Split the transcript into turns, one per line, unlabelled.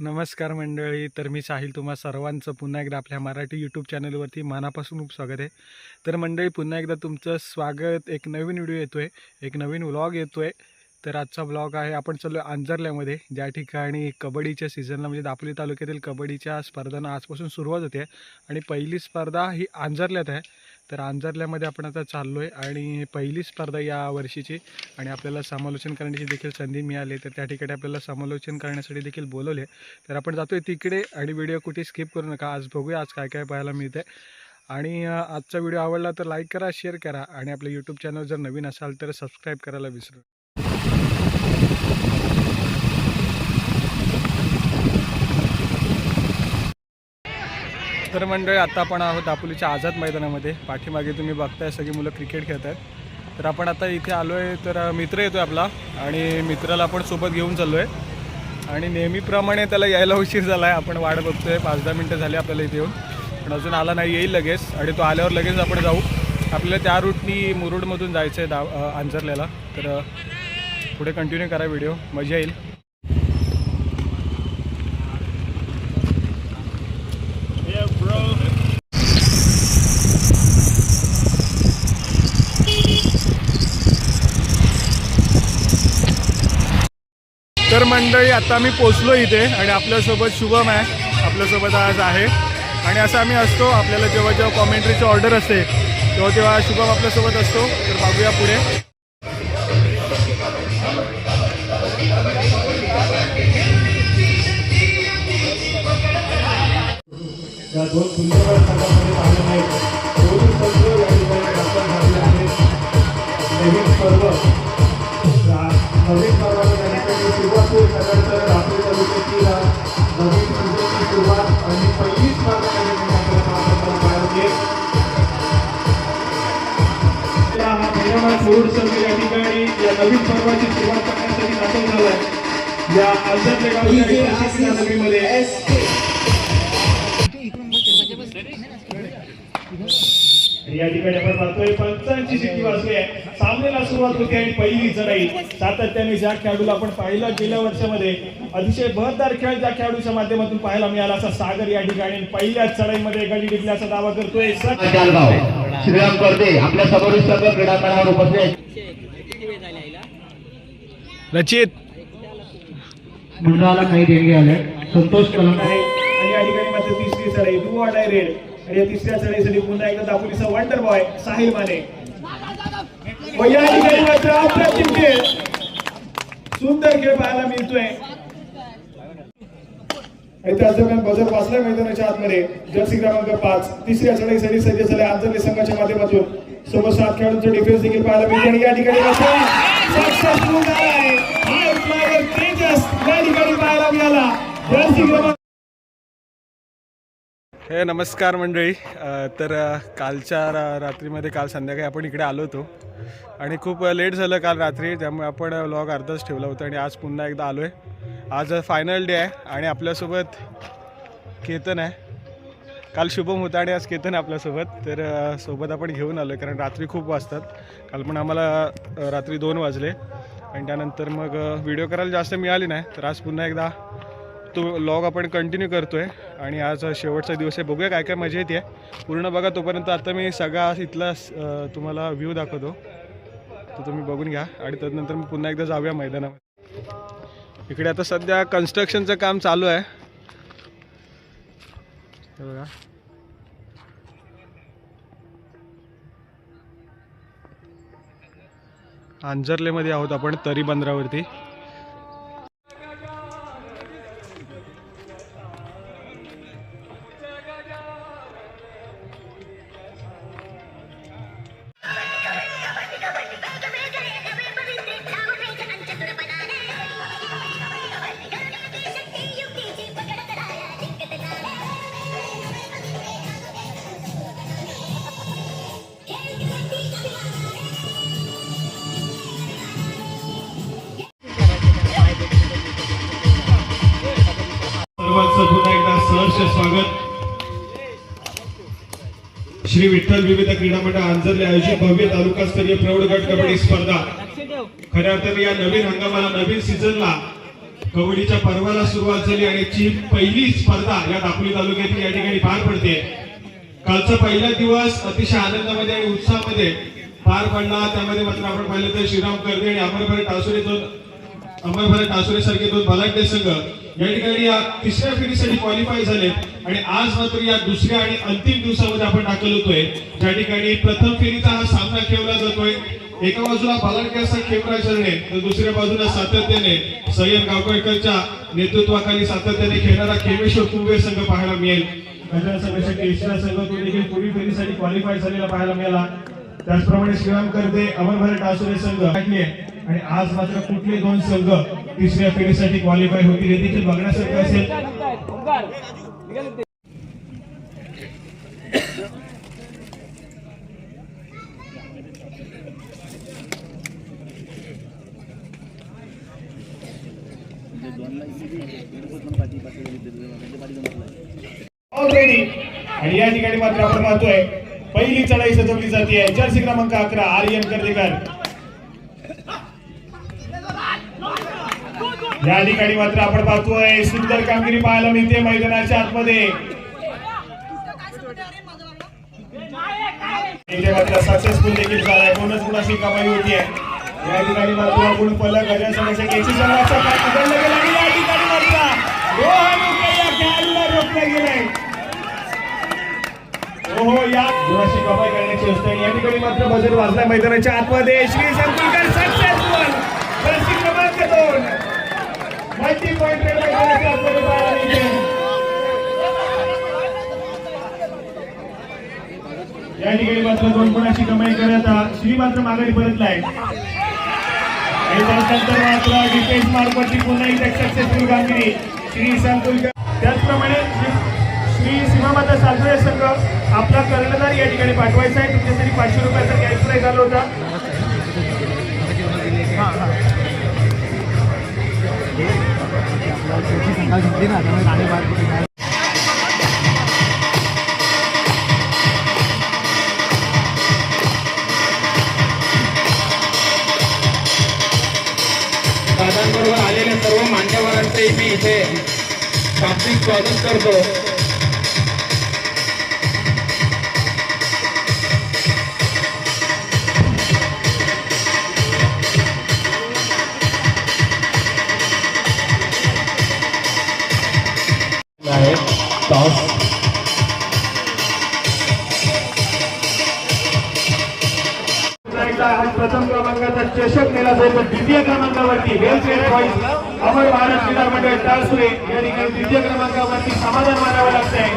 नमस्कार मंडळी तर मी साहिल तुम्हा सर्वांचं पुन्हा एकदा आपल्या मराठी यूट्यूब चॅनलवरती मनापासून खूप स्वागत आहे. तर मंडळी पुन्हा एकदा तुमचं स्वागत. एक नवीन व्हिडिओ येतो आहे एक नवीन व्लॉग येतो आहे तर आजचा ब्लॉग आहे आपण चाललो आहे ज्या ठिकाणी कबड्डीच्या सीझनला म्हणजे दापोली तालुक्यातील कबड्डीच्या स्पर्धांना आजपासून सुरुवात होते. आणि पहिली स्पर्धा ही आंजरल्यात आहे. तर आंजरल्यामध्ये आपण आता चाललो आहे आणि पहिली स्पर्धा या वर्षीची आणि आपल्याला समालोचन करण्याची देखील संधी मिळाली. तर त्या ठिकाणी आपल्याला समालोचन करण्यासाठी देखील बोलवले. तर आपण जातोय तिकडे आणि व्हिडिओ कुठे स्किप करू नका. आज बघूया आज काय काय पाहायला मिळतं आणि आजचा व्हिडिओ आवडला तर लाईक करा शेअर करा आणि आपलं यूट्यूब चॅनल जर नवीन असाल तर सबस्क्राईब करायला विसरू तर मंडळी आता आपण आहोत दापोलीच्या आझाद मैदानामध्ये. पाठीमागे तुम्ही बघताय सगळी मुलं क्रिकेट खेळत आहेत. तर आपण आता इथे आलो आहे तर मित्र येतो आपला आणि मित्राला आपण सोबत घेऊन चाललो आहे आणि नेहमीप्रमाणे त्याला यायला उशीर झाला आहे आपण वाट बघतोय पाच दहा मिनटं झाली आपल्याला इथे येऊन. पण अजून आला नाही येईल लगेच. आणि तो आल्यावर लगेच आपण जाऊ. आपल्याला त्या रूटनी मुरुडमधून जायचं आहे दा आंजरल्याला तर पुढे कंटिन्यू करा व्हिडिओ मजा येईल तर मंडळी आता मी पोचलो इथे आणि आपल्यासोबत शुभम आहे. आपल्यासोबत आज आहे. आणि असं आम्ही असतो आपल्याला जेव्हा जेव्हा कॉमेंट्रीची ऑर्डर असते तेव्हा तेव्हा शुभम आपल्यासोबत असतो. तर बघूया पुढे.
नवीन पर्व. नवीन पर्व होईल त्यानंतर रात्री तालुक्याची या नवीन सीझनची सुरुवात आणि पहिली स्पर्धा मुरुड संघ या ठिकाणी या नवीन पर्वाची सुरुवात करण्यासाठी दाखल झालाय या आंतरले गावच्या नगरीमध्ये या ठिकाणी आपण पाहतोय पंचांची शिट्टी वाजली आहे. सामन्याला सुरुवात होते आणि पहिली चढाई. सातत्याने ज्या खेळाडूला आपण पाहिलं गेल्या वर्षामध्ये अतिशय बहत्तर खेळ ज्या खेळाडूच्या माध्यमातून पाहायला मिळाला असा सागर या ठिकाणी पहिल्याच चढाईमध्ये गडी टिकल्याचा दावा करतोय.
श्रीराम करते आपल्या समोरील सर्व क्रीडांगणावर उपस्थित.
रचित.
मंडळाला काही देणगे आले संतोष कलम
आहे. आणि या ठिकाणी मात्र तिसरी चढाई डू ऑर डाय रेड आणि या तिसऱ्या चढाईसाठी पुन्हा एकदा दापोलीचा वंडर बॉय साहिल माने. या ठिकाणी मात्र अप्रतिम खेळ. सुंदर खेळ पाहायला मिळतोय. आणि त्याच दरम्यान बजर वाचला मैदानाच्या आतमध्ये जर्सी क्रमांक पाच तिसऱ्या चढाईसाठी सज्ज झाले आंतरले संघाच्या माध्यमातून. सोबत सात खेळाडूंचा डिफेन्स देखील पाहायला मिळतो आणि या ठिकाणी पाहायला मिळाला. जर्सी क्रमांक
हे नमस्कार मंडळी. तर कालच्या रा रात्रीमध्ये काल संध्याकाळी आपण इकडे आलो होतो. आणि खूप लेट झालं काल रात्री त्यामुळे आपण व्लॉग अर्धाच ठेवला होता आणि आज पुन्हा एकदा आलो आहे आज फायनल डे आहे आणि आपल्यासोबत केतन आहे. काल शुभम होता आणि आज केतन आहे आपल्यासोबत. तर सोबत आपण घेऊन आलो आहे कारण रात्री खूप वाजतात. काल पण आम्हाला रात्री दोन वाजले. आणि त्यानंतर मग व्हिडिओ करायला जास्त मिळाली नाही. तर आज पुन्हा एकदा तो लॉग आपण कंटिन्यू करतोय. आणि आज शेवटचा दिवस आहे. बघूया काय काय मजा येते. पूर्ण बघा तोपर्यंत आता मी सगळा इथला तुम्हाला व्ह्यू दाखवतो. तो तुम्ही बघून घ्या. आणि त्यानंतर मी पुन्हा एकदा जाऊया मैदानामध्ये. इकडे आता सध्या कन्स्ट्रक्शनचं काम चालू आहे. बघा. आंजर्लेमध्ये आहोत आपण तरी बंदरावरती.
सहर्ष स्वागत. श्री विठ्ठल विविध क्रीडा मंडळ आंजरले आयोजित भव्य तालुकास्तरीय प्रौढ गट कबड्डी स्पर्धा. खऱ्या अर्थाने या नवीन हंगामाला नवीन सीझनला
कबड्डीच्या पर्वाला सुरुवात झाली आणि ची पहिली स्पर्धा या दापोली तालुक्यातील या ठिकाणी पार पडते. कालचा पहिला दिवस अतिशय आनंदामध्ये आणि उत्साहामध्ये पार पडला. त्यामध्ये मात्र आपण पाहिलं तर श्रीराम कर्दे आणि अमरभर टासुरे दोन अमरभर टासुरे सारखे दोन बलाढ्य संघ या ठिकाणी या तिसऱ्या फेरीसाठी क्वालिफाय झाले. आणि आज मात्र या दुसऱ्या आणि अंतिम दिवसामध्ये आपण दाखल होतोय. ज्या ठिकाणी प्रथम फेरीचा हा सामना खेळला जातोय. एका बाजूला बालाडके असा खेमरा चरणे तर दुसऱ्या बाजूला सातत्याने सय्यद गावकरच्या नेतृत्वाखाली सातत्याने खेळणारा खेमेश्वर कुंभे संघ पाहायला मिळेल. गजानन संघासाठी एशिया संघ तो देखील फेरीसाठी क्वालिफाय झालेला पाहायला मिळाला. त्याचप्रमाणे श्रीराम अमर अमरभर टासुरे संघ. आणि आज मात्र कुठले दोन संघ तिसऱ्या फेरीसाठी क्वालिफाय होतील हे देखील बघण्यासारखं असेल. आणि या ठिकाणी मात्र आपण पाहतोय पहिली चढाई सजवली जाते जर्सी क्रमांक अकरा आर्यन कर्देकर या ठिकाणी मात्र आपण पाहतोय सुंदर कामगिरी पाहायला मिळते मैदानाच्या आतमध्ये. इथे मात्र सक्सेसफुल देखील झालाय. बोनस गुणाची कमाई होती आहे या ठिकाणी मात्र गुण पलक गजा संघाच्या केसी संघाचा पकडला गेला या ठिकाणी मात्र रोहन उके या खेळाडूला रोखलं गेलंय. हो, हो या गुणाची कमाई करण्याची असते या ठिकाणी मात्र बजेट वाजलाय मैदानाच्या आतमध्ये. श्री संकुल सक्सेसफुल दर्शी क्रमांक दोन मल्टी पॉइंट मैदानाच्या आतमध्ये पाहायला या ठिकाणी मात्र दोन गुणाची कमाई करत श्री मात्र माघारी परतलाय. आणि त्यानंतर मात्र डिफेन्स मार्फतची पुन्हा एकदा सक्सेसफुल कामगिरी श्री संकुलकर त्याचप्रमाणे श्री- सीमामाता सासरे संघ आपला कर्णधार या ठिकाणी पाठवायचा आहे. तुमच्यासाठी पाचशे रुपयाचा कॅश प्राईज आला होता.
दादांबरोबर आलेल्या सर्व मान्यवरांचे मी इथे शाब्दिक स्वागत करतो.
आज प्रथम क्रमांकाचा चषक नेला जाईल तर द्वितीय क्रमांकावरती well trade boys Amar Maharaj क्रीडा मंडळ टाळसुरे या ठिकाणी द्वितीय क्रमांकावरती समाधान मानावं लागतंय.